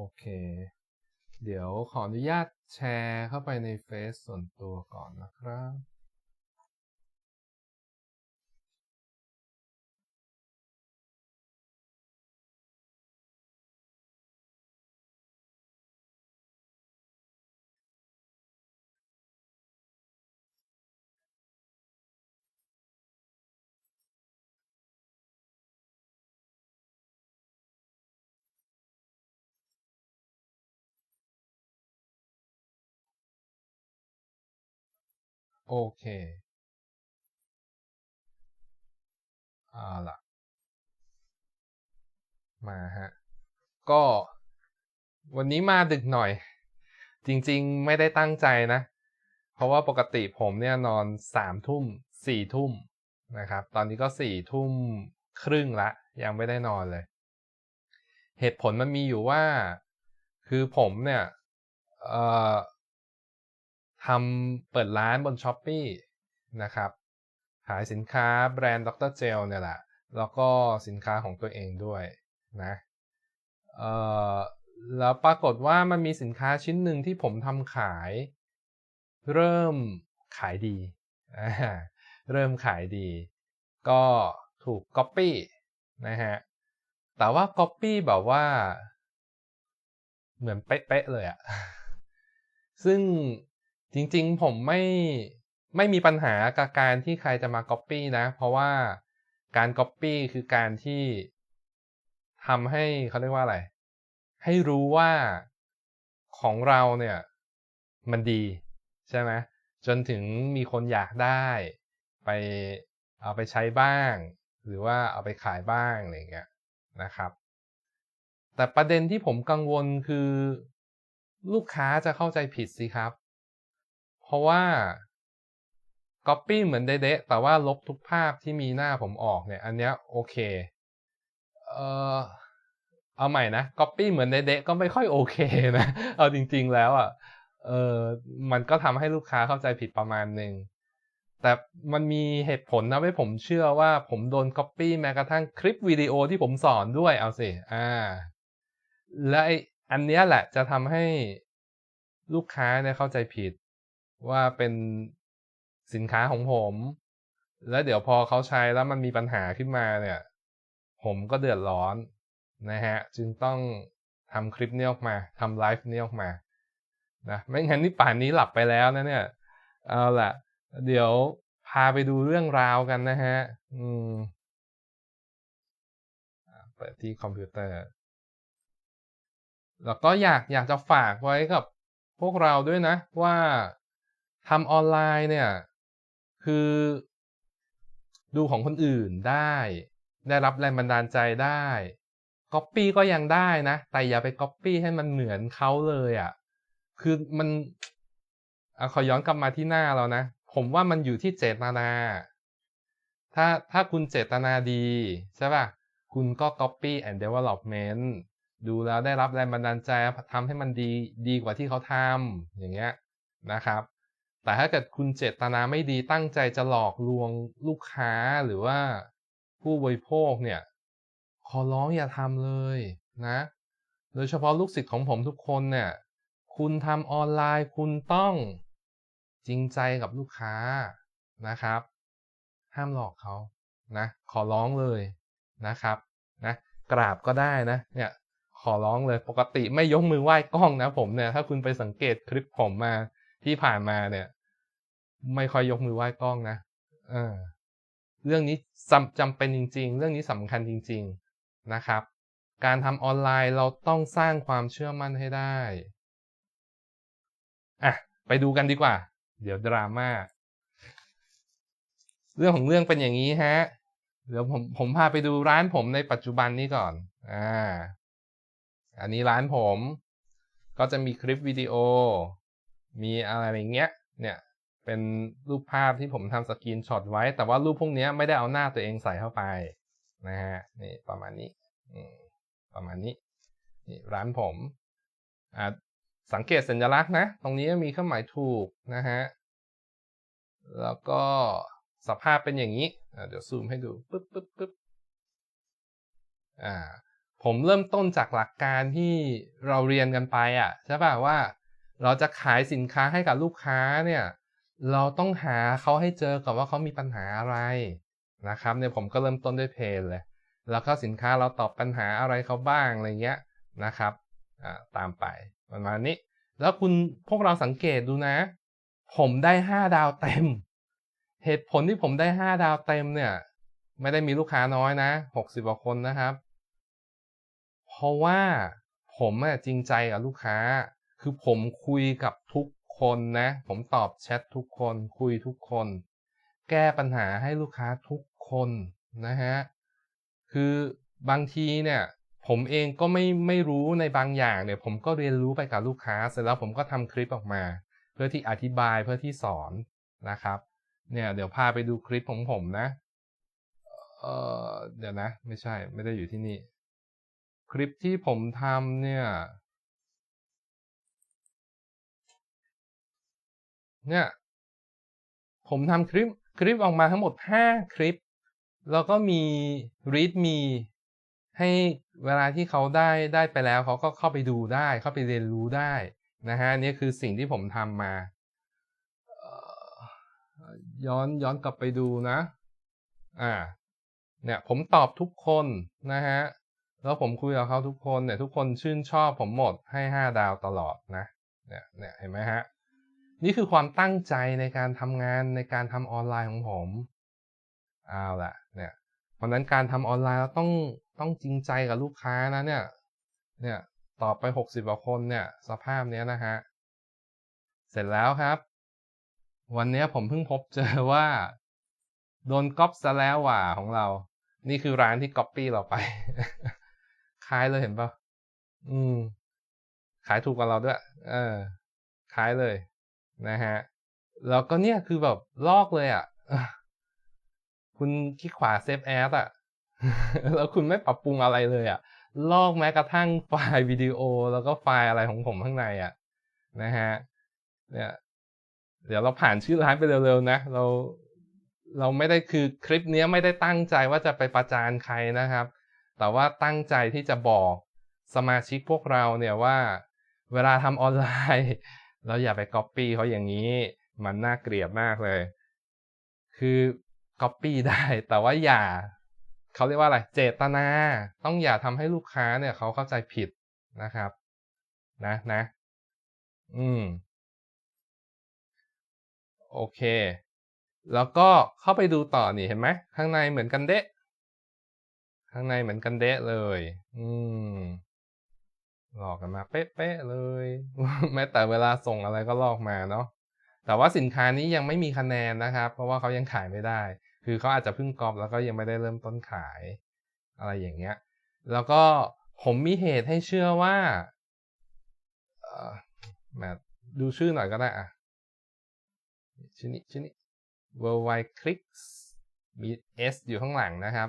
โอเค เดี๋ยวขออนุญาตแชร์เข้าไปในเฟซส่วนตัวก่อนนะครับ โอเคเอาล่ะ มาฮะ ก็วันนี้มาดึกหน่อย จริงๆไม่ได้ตั้งใจนะ เพราะว่าปกติผมเนี่ยนอนสามทุ่มสี่ทุ่มนะครับ ตอนนี้ก็สี่ทุ่มครึ่งละ ยังไม่ได้นอนเลย เหตุผลมันมีอยู่ว่า คือผมเนี่ย เอ่อ ทำเปิดร้านบน s h อ p e e นะครับขายสินค้าแบรนด์ดรเจลเนี่ยแหละ แล้วก็สินค้าของตัวเองด้วยนะเอ่อแล้วปรากฏว่ามันมีสินค้าชิ้นหนึ่งที่ผมทำขาย เริ่มขายดี เริ่มขายดี ก็ถูก Copy นะฮะ แต่ว่า Copy แบบว่า เหมือนเป๊ะๆเลยอะซึ่ง จริงๆ ผมไม่ไม่มีปัญหากับการที่ใครจะมา Copy นะ เพราะว่าการ Copy คือการที่ทำให้เขาเรียกว่าอะไร ให้รู้ว่าของเราเนี่ย มันดี ใช่ไหมจนถึงมีคนอยากได้ ไปเอาไปใช้บ้าง หรือว่าเอาไปขายบ้างอะไรเงี้ยนะครับ แต่ประเด็นที่ผมกังวลคือ ลูกค้าจะเข้าใจผิดสิครับ เพราะว่า Copy เหมือนเดะแต่ว่าลบทุกภาพที่มีหน้าผมออกเนี่ย อันเนี้ยโอเค เออเอาใหม่นะ Copy เหมือนเดะก็ไม่ค่อยโอเคนะ เอาจริง ๆ แล้วอะ เออมันก็ทำให้ลูกค้าเข้าใจผิดประมาณหนึ่งแต่มันมีเหตุผลนะให้ผมเชื่อว่าผมโดน Copy แม้กระทั่งคลิปวิดีโอที่ผมสอนด้วยเอาสิ อ่า และอันนี้แหละจะทำให้ลูกค้าเนี่ยเข้าใจผิด ว่าเป็นสินค้าของผม แล้วเดี๋ยวพอเขาใช้แล้วมันมีปัญหาขึ้นมาเนี่ย ผมก็เดือดร้อนนะฮะ จึงต้องทำคลิปนี้ออกมาทำไลฟ์นี้ออกมานะไม่งั้นนี่ป่านนี้หลับไปแล้วนะเนี่ย เอาล่ะ เดี๋ยวพาไปดูเรื่องราวกันนะฮะ อืมเปิดที่คอมพิวเตอร์ แล้วก็อยากอยากจะฝากไว้กับพวกเราด้วยนะ ว่า ทำออนไลน์เนี่ย คือดูของคนอื่นได้ ได้รับแรงบันดาลใจได้ก๊อปปี้ก็ยังได้นะ แต่อย่าไปก๊อปปี้ให้มันเหมือนเขาเลยอะ่ะ คือมันอขอย้อนกลับมาที่หน้าเรานะ ผมว่ามันอยู่ที่เจตนา ถ้าถ้าคุณเจตนาดี ใช่ป่ะ คุณก็ copy and development ดูแล้วได้รับแรงบันดาลใจทำให้มันดีดีกว่าที่เขาทำอย่างเงี้ยนะครับ แต่ถ้าเกิดคุณเจตนาไม่ดีตั้งใจจะหลอกลวงลูกค้าหรือว่าผู้บริโภคเนี่ย ขอร้องอย่าทำเลยนะ โดยเฉพาะลูกศิษย์ของผมทุกคนเนี่ย คุณทำออนไลน์คุณต้องจริงใจกับลูกค้านะครับ ห้ามหลอกเขานะ ขอร้องเลยนะครับนะกราบก็ได้นะเนี่ยขอร้องเลยปกติไม่ยกมือไหว้กล้องนะผมเนี่ยถ้าคุณไปสังเกตคลิปผมมา ที่ผ่านมาเนี่ย ไม่ค่อยยกมือไหว้กล้องนะเออเรื่องนี้จำเป็นจริง ๆ เรื่องนี้สำคัญจริง ๆนะครับ การทำออนไลน์เราต้องสร้างความเชื่อมั่นให้ได้อะไปดูกันดีกว่า เดี๋ยวดราม่าเรื่องของเรื่องเป็นอย่างนี้ฮะ เดี๋ยวผมผมพาไปดูร้านผมในปัจจุบันนี้ก่อน อ่า อันนี้ร้านผม ก็จะมีคลิปวิดีโอ มีอะไรอย่างเงี้ยเนี่ยเป็นรูปภาพที่ผมทำสกรีนช็อตไว้ แต่ว่ารูปพวกนี้ไม่ได้เอาหน้าตัวเองใส่เข้าไปนะฮะนี่ประมาณนี้ประมาณนี้นี่ร้านผมอ่าสังเกตสัญลักษณ์นะ ตรงนี้มีเครื่องหมายถูกนะฮะแล้วก็สภาพเป็นอย่างนี้เดี๋ยวซูมให้ดูปึ๊บปึ๊บปึ๊บอ่าผมเริ่มต้นจากหลักการที่เราเรียนกันไปอะใช่ป่ะว่า เราจะขายสินค้าให้กับลูกค้าเนี่ยเราต้องหาเขาให้เจอกับว่าเขามีปัญหาอะไรนะครับเนี่ยผมก็เริ่มต้นด้วยเพจเลย แล้วก็สินค้าเราตอบปัญหาอะไรเขาบ้างอะไรเงี้ยนะครับอ่าตามไปประมาณนี้ แล้วคุณพวกเราสังเกตดูนะ ผมได้ห้าดาวเต็ม เหตุผลที่ผมได้ห้าดาวเต็มเนี่ย ไม่ได้มีลูกค้าน้อยนะหกสิบกว่าคนนะครับ เพราะว่าผมจริงใจกับลูกค้า คือผมคุยกับทุกคนนะ ผมตอบแชททุกคนคุยทุกคน แก้ปัญหาให้ลูกค้าทุกคนนะฮะ คือบางทีเนี่ยผมเองก็ไม่ไม่รู้ในบางอย่างเนี่ย ผมก็เรียนรู้ไปกับลูกค้า เสร็จแล้วผมก็ทำคลิปออกมา เพื่อที่อธิบายเพื่อที่สอนนะครับ เนี่ยเดี๋ยวพาไปดูคลิปของผมนะเออเดี๋ยวนะ ไม่ใช่ไม่ได้อยู่ที่นี่ คลิปที่ผมทำเนี่ย เนี่ย ผมทำคลิปคลิปออกมาทั้งหมด 5 คลิป แล้วก็มี read me ให้เวลาที่เขาได้ได้ไปแล้วเขาก็เข้าไปดูได้ เข้าไปเรียนรู้ได้นะฮะนี่คือสิ่งที่ผมทำมาย้อนย้อนกลับไปดูนะ อ่า เนี่ยผมตอบทุกคนนะฮะ แล้วผมคุยกับเขาทุกคนเนี่ย ทุกคนชื่นชอบผมหมดให้ห้าดาวตลอดนะ เนี่ยเนี่ยเห็นไหมฮะ นี่คือความตั้งใจในการทำงานในการทำออนไลน์ของผมเอาล่ะเนี่ยเพราะนั้นการทำออนไลน์เราต้องต้องจริงใจกับลูกค้านะเนี่ยเนี่ยตอบไปหกสิบกว่าคนเนี่ยสภาพเนี้ยนะฮะเสร็จแล้วครับ วันนี้ผมเพิ่งพบเจอว่า โดนก๊อปซะแล้วว่ะของเรา นี่คือร้านที่ก๊อปปี้เราไป คล้ายเลยเห็นปะอืม ขายถูกกว่าเราด้วย เออคล้ายเลย นะฮะ แล้วก็เนี่ยคือแบบลอกเลยอะ คุณคลิกขวาเซฟแอดอะ แล้วคุณไม่ปรับปรุงอะไรเลยอะ ลอกแม้กระทั่งไฟล์วิดีโอแล้วก็ไฟล์อะไรของผมข้างในอะ นะฮะ เนี่ย เดี๋ยวเราผ่านชื่อร้านไปเร็วๆนะ เราเราไม่ได้คือคลิปนี้ไม่ได้ตั้งใจว่าจะไปประจานใครนะครับ แต่ว่าตั้งใจที่จะบอกสมาชิกพวกเราเนี่ยว่า เวลาทำออนไลน์ เราอย่าไปก๊อปปี้เขาอย่างนี้ มันน่าเกลียดมากเลย คือก๊อปปี้ได้ แต่ว่าอย่าเขาเรียกว่าอะไร เจตนา ต้องอย่าทำให้ลูกค้าเนี่ยเขาเข้าใจผิดนะครับ นะนะ อืม โอเค แล้วก็เข้าไปดูต่อนี่เห็นไหมข้างในเหมือนกันเดะข้างในเหมือนกันเดะเลย อืม หลอกกันมาเป๊ะๆเลย แม้แต่เวลาส่งอะไรก็ลอกมาเนาะแต่ว่าสินค้านี้ยังไม่มีคะแนนนะครับ เพราะว่าเขายังขายไม่ได้ คือเขาอาจจะเพิ่งกรอบแล้วก็ยังไม่ได้เริ่มต้นขาย อะไรอย่างเงี้ย แล้วก็ผมมีเหตุให้เชื่อว่าเออแมดูชื่อหน่อยก็ได้อะชื่อนี้ชื่อนี้ worldwide clicks มี s อยู่ข้างหลังนะครับ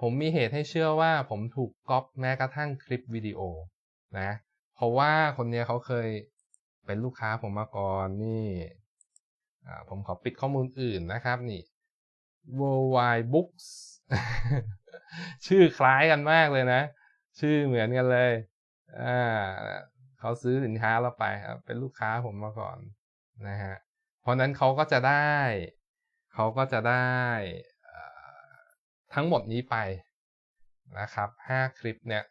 ผมมีเหตุให้เชื่อว่าผมถูกก๊อปแม้กระทั่งคลิปวิดีโอ นะเพราะว่าคนเนี้ยเขาเคยเป็นลูกค้าผมมาก่อนนี่ผมขอปิดข้อมูลอื่นนะครับนี่ worldwide books ชื่อคล้ายกันมากเลยนะ ชื่อเหมือนกันเลยอ่าเขาซื้อสินค้าเราไปครับเป็นลูกค้าผมมาก่อนนะฮะเพราะนั้นเขาก็จะได้เขาก็จะได้ทั้งหมดนี้ไปนะครับ 5 คลิปเนี่ย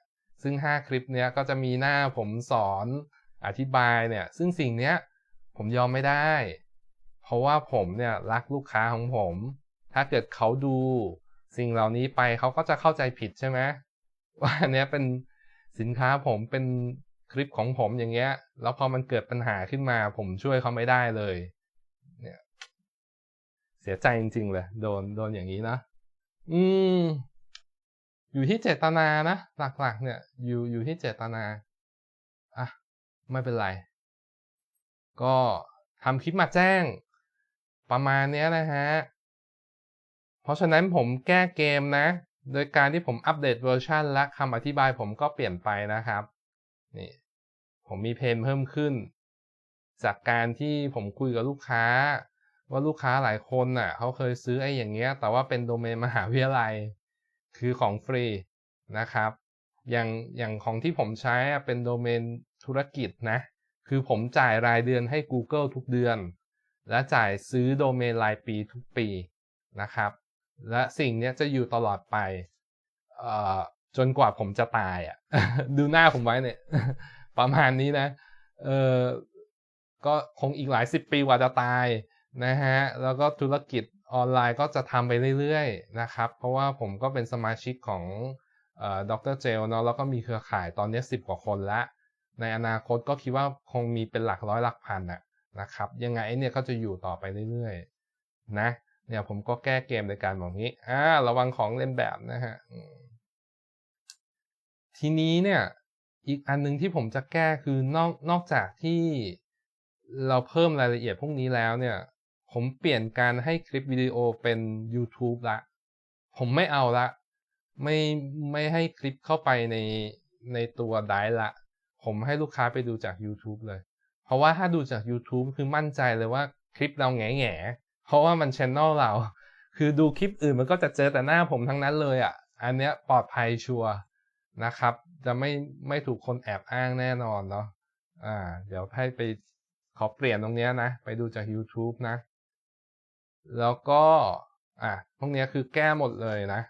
ซึ่ง 5 คลิปเนี้ยก็จะมีหน้าผมสอนอธิบายเนี่ย ซึ่งสิ่งเนี้ยผมยอมไม่ได้ เพราะว่าผมเนี่ยรักลูกค้าของผม ถ้าเกิดเขาดู สิ่งเหล่านี้ไปเขาก็จะเข้าใจผิดใช่ไหมว่าอันเนี้ยเป็นสินค้าผมเป็นคลิปของผมอย่างเงี้ย แล้วพอมันเกิดปัญหาขึ้นมา ผมช่วยเขาไม่ได้เลย เนี่ย เสียใจจริงๆเลย โดน โดนอย่างนี้นะ อืม อยู่ที่เจตนานะ หลักๆ เนี่ยอยู่อยู่ที่เจตนาอะไม่เป็นไร ก็ทำคลิปมาแจ้ง ประมาณนี้นะฮะ เพราะฉะนั้นผมแก้เกมนะ โดยการที่ผมอัปเดตเวอร์ชันและคำอธิบายผมก็เปลี่ยนไปนะครับ นี่ ผมมีเพนเพิ่มขึ้น จากการที่ผมคุยกับลูกค้า ว่าลูกค้าหลายคนน่ะเขาเคยซื้อไอ้อย่างเงี้ย แต่ว่าเป็นโดเมนมหาวิทยาลัย คือของฟรีนะครับ อย่างอย่างของที่ผมใช้เป็นโดเมนธุรกิจนะ คือผมจ่ายรายเดือนให้ Google ทุกเดือน และจ่ายซื้อโดเมนรายปีทุกปีนะครับ และสิ่งนี้จะอยู่ตลอดไปจนกว่าผมจะตายอะ่ะ ดูหน้าผมไว้เนี่ย ประมาณนี้นะ เออก็คงอีกหลายสิบปีกว่าจะตายนะฮะ แล้วก็ธุรกิจ ออนไลน์ก็จะทำไปเรื่อยๆนะครับ เพราะว่าผมก็เป็นสมาชิกของดรเจลเนาะแล้วก็มีเครือข่ายตอนนี้สิบกว่าคนละ ในอนาคตก็คิดว่าคงมีเป็นหลักร้อยหลักพันอะนะครับ ยังไงเนี่ยก็จะอยู่ต่อไปเรื่อยๆ นะเนี่ยผมก็แก้เกมโดยการบอกงี้อ่าระวังของเล่นแบบนะฮะทีนี้เนี่ยอีกอันนึงที่ผมจะแก้คือนอกนอกจากที่เราเพิ่มรายละเอียดพวกนี้แล้วเนี่ย ผมเปลี่ยนการให้คลิปวิดีโอเป็น YouTube ละ ผมไม่เอาละ ไม่ไม่ให้คลิปเข้าไปในในตัวไดละ ผมให้ลูกค้าไปดูจาก YouTube เลย เพราะว่าถ้าดูจาก YouTube คือมั่นใจเลยว่าคลิปเราแง่แง่เพราะว่ามันช anel เรา คือดูคลิปอื่นมันก็จะเจอแต่หน้าผมทั้งนั้นเลยอะ่ะ อันเนี้ยปลอดภัยชัวร์นะครับ จะไม่ไม่ถูกคนแอบอ้างแน่นอนเนาะ อ่า เดี๋ยวให้ไปขอเปลี่ยนตรงเนี้ยนะ ไปดูจาก YouTube นะ แล้วก็อะพวกนี้คือแก้หมดเลยนะ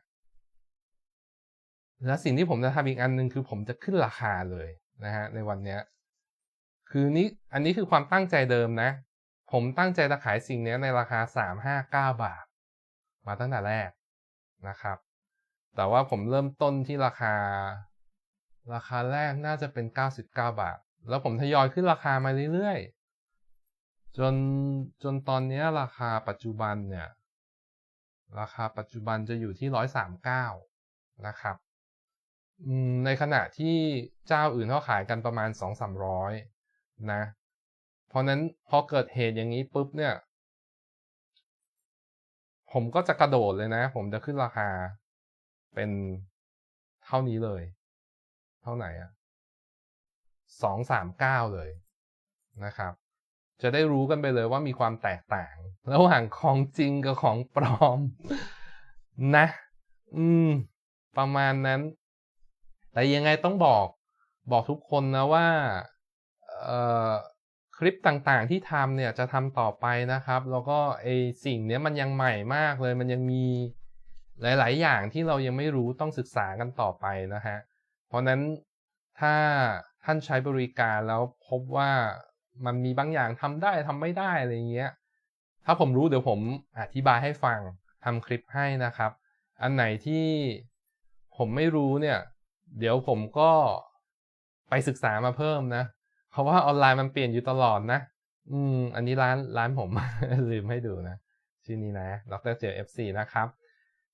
และสิ่งที่ผมจะทำอีกอันหนึ่งคือผมจะขึ้นราคาเลยนะฮะในวันนี้คือนี้อันนี้คือความตั้งใจเดิมนะ ผมตั้งใจจะขายสิ่งนี้ในราคา 359 บาท มาตั้งแต่แรกนะครับ แต่ว่าผมเริ่มต้นที่ราคา ราคาแรกน่าจะเป็น 99 บาท แล้วผมทยอยขึ้นราคามาเรื่อยๆ จนจนตอนนี้ราคาปัจจุบันเนี่ย ราคาปัจจุบันจะอยู่ที่139นะครับในขณะที่เจ้าอื่นเขาขายกันประมาณ2-300นะ เพราะนั้นพอเกิดเหตุอย่างนี้ปุ๊บเนี่ย ผมก็จะกระโดดเลยนะ ผมจะขึ้นราคาเป็นเท่านี้เลย เท่าไหร่อะสองสามเก้าเลยนะครับ จะได้รู้กันไปเลยว่ามีความแตกต่าง ระหว่างของจริงกับของปลอม นะ อืม ประมาณนั้น แต่ยังไงต้องบอกบอกทุกคนนะว่าคลิปต่างๆที่ทำเนี่ยจะทำต่อไปนะครับ แล้วก็ไอสิ่งนี้มันยังใหม่มากเลย มันยังมีหลาย ๆ อย่างที่เรายังไม่รู้ต้องศึกษากันต่อไปนะฮะ เพราะนั้นถ้าท่านใช้บริการแล้วพบว่า มันมีบางอย่างทำได้ทำไม่ได้อะไรเงี้ย ถ้าผมรู้เดี๋ยวผมอธิบายให้ฟังทำคลิปให้นะครับ อันไหนที่ผมไม่รู้เนี่ย เดี๋ยวผมก็ไปศึกษามาเพิ่มนะ เพราะว่าออนไลน์มันเปลี่ยนอยู่ตลอดนะ อืม อันนี้ร้านร้านผม ลืมให้ดูนะ ชื่อนี้นะดรเจล FC นะครับ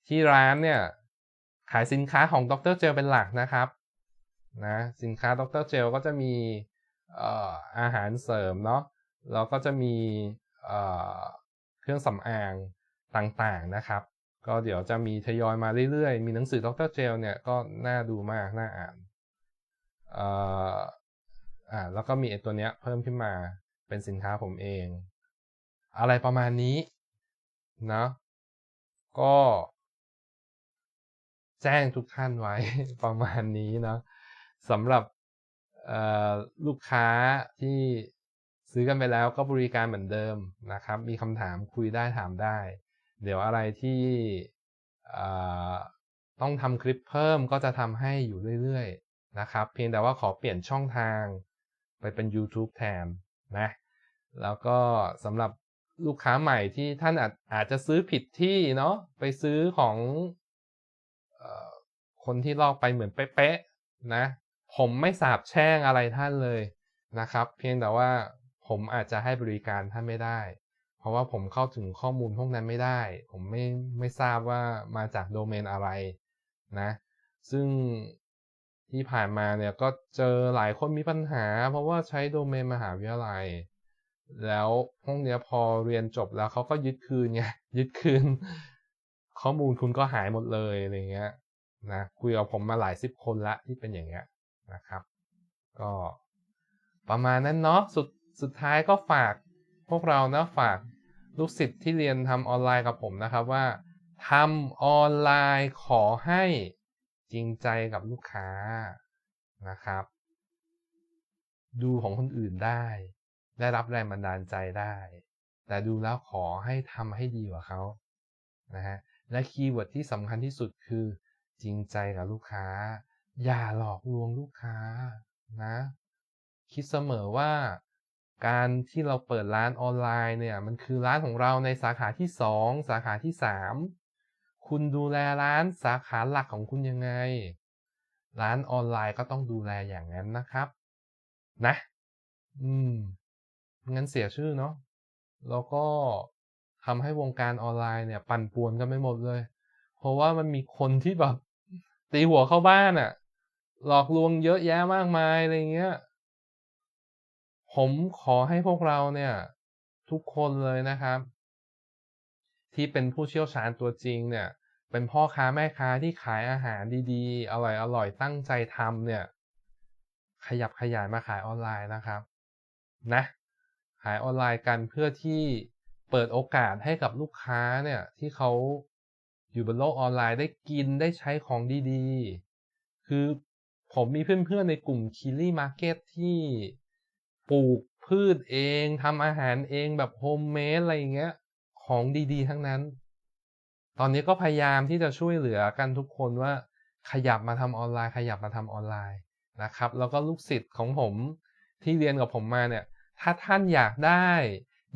ที่ร้านเนี่ย ขายสินค้าของดรเจลเป็นหลักนะครับ นะ สินค้าดรเจลก็จะมี อาหารเสริมเนาะแล้วก็จะมีเครื่องสำอางต่างๆนะครับ ก็เดี๋ยวจะมีทยอยมาเรื่อยๆ มีหนังสือดรเจลเนี่ยก็น่าดูมาก น่าอ่านอ่าแล้วก็มีไอตัวเนี้ยเพิ่มขึ้นมาเป็นสินค้าผมเอง อะไรประมาณนี้นะก็ แจ้งทุกท่านไว้ประมาณนี้นะสำหรับ ลูกค้าที่ซื้อกันไปแล้วก็บริการเหมือนเดิมนะครับ มีคำถามคุยได้ถามได้ เดี๋ยวอะไรที่ต้องทำคลิปเพิ่มก็จะทำให้อยู่เรื่อยๆนะครับ เพียงแต่ว่าขอเปลี่ยนช่องทางไปเป็น YouTube แทนนะ แล้วก็สำหรับลูกค้าใหม่ที่ท่านอาจอาจจะซื้อผิดที่เนาะไปซื้อของอคนที่ลอกไปเหมือนเป๊ะๆนะ ผมไม่สาบแช่งอะไรท่านเลยนะครับ เพียงแต่ว่าผมอาจจะให้บริการท่านไม่ได้ เพราะว่าผมเข้าถึงข้อมูลพวกนั้นไม่ได้ ผมไม่ไม่ทราบว่ามาจากโดเมนอะไรนะ ซึ่งที่ผ่านมาเนี่ยก็เจอหลายคนมีปัญหา เพราะว่าใช้โดเมนมหาวิทยาลัย แล้วพวกเนี้ยพอเรียนจบแล้วเขาก็ยึดคืนไงยึดคืน ข้อมูลคุณก็หายหมดเลยอะไรเงี้ยนะคุยกับผมมาหลายสิบคนละที่เป็นอย่างเงี้ย นะครับ ก็ประมาณนั้นเนาะสุดสุดท้ายก็ฝากพวกเรานะฝากลูกศิษย์ที่เรียนทำออนไลน์กับผมนะครับว่าทำออนไลน์ขอให้จริงใจกับลูกค้านะครับ ดูของคนอื่นได้ ได้รับแรงบันดาลใจได้ แต่ดูแล้วขอให้ทำให้ดีกว่าเขานะฮะและคีย์เวิร์ดที่สำคัญที่สุดคือจริงใจกับลูกค้า อย่าหลอกลวงลูกค้านะ คิดเสมอว่าการที่เราเปิดร้านออนไลน์เนี่ย มันคือร้านของเราในสาขาที่ 2 สาขาที่ 3 คุณดูแลร้านสาขาหลักของคุณยังไง ร้านออนไลน์ก็ต้องดูแลอย่างนั้นนะครับ นะ อืมงั้นเสียชื่อเนาะแล้วก็ทำให้วงการออนไลน์เนี่ย ปั่นป่วนกันไปหมดเลย เพราะว่ามันมีคนที่แบบตีหัวเข้าบ้านอะ่ะ หลอกลวงเยอะแยะมากมายอะไรเงี้ย ผมขอให้พวกเราเนี่ย ทุกคนเลยนะครับ ที่เป็นผู้เชี่ยวชาญตัวจริงเนี่ย เป็นพ่อค้าแม่ค้าที่ขายอาหารดีๆ อร่อยๆตั้งใจทำเนี่ย ขยับขยายมาขายออนไลน์นะครับ นะขายออนไลน์กันเพื่อที่เปิดโอกาสให้กับลูกค้าเนี่ยที่เขาอยู่บนโลกออนไลน์ได้กินได้ใช้ของดีๆ คือ ผมมีเพื่อนๆในกลุ่มคิลลี่มาร์เก็ตที่ปลูกพืชเองทำอาหารเองแบบโฮมเมดอะไรอย่างเงี้ย ของดีๆ ทั้งนั้น ตอนนี้ก็พยายามที่จะช่วยเหลือกันทุกคนว่า ขยับมาทำออนไลน์ ขยับมาทำออนไลน์นะครับ แล้วก็ลูกศิษย์ของผมที่เรียนกับผมมาเนี่ย ถ้าท่านอยากได้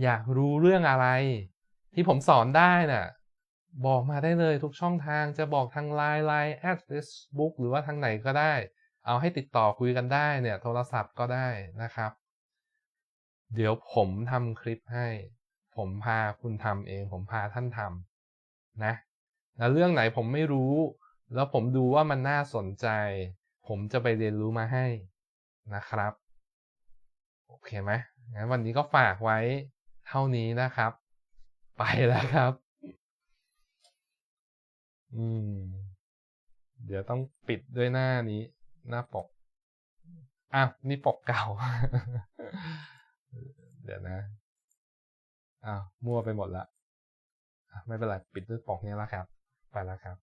อยากรู้เรื่องอะไร ที่ผมสอนได้น่ะบอกมาได้เลยทุกช่องทางจะบอกทางไลน์ไลน์แอดเฟซบุ๊กหรือว่าทางไหนก็ได้ เอาให้ติดต่อคุยกันได้เนี่ย โทรศัพท์ก็ได้นะครับ เดี๋ยวผมทำคลิปให้ ผมพาคุณทำเอง ผมพาท่านทำนะแล้วเรื่องไหนผมไม่รู้ แล้วผมดูว่ามันน่าสนใจ ผมจะไปเรียนรู้มาให้นะครับ โอเคไหมงั้นวันนี้ก็ฝากไว้เท่านี้นะครับ ไปแล้วครับ อืม เดี๋ยวต้องปิดด้วยหน้านี้ หน้าปก อ้าวนี่ปกเก่า เดี๋ยวนะอ้าวมั่วไปหมดละ ไม่เป็นไร ปิดด้วยปกนี้แล้วครับ ไปแล้วครับ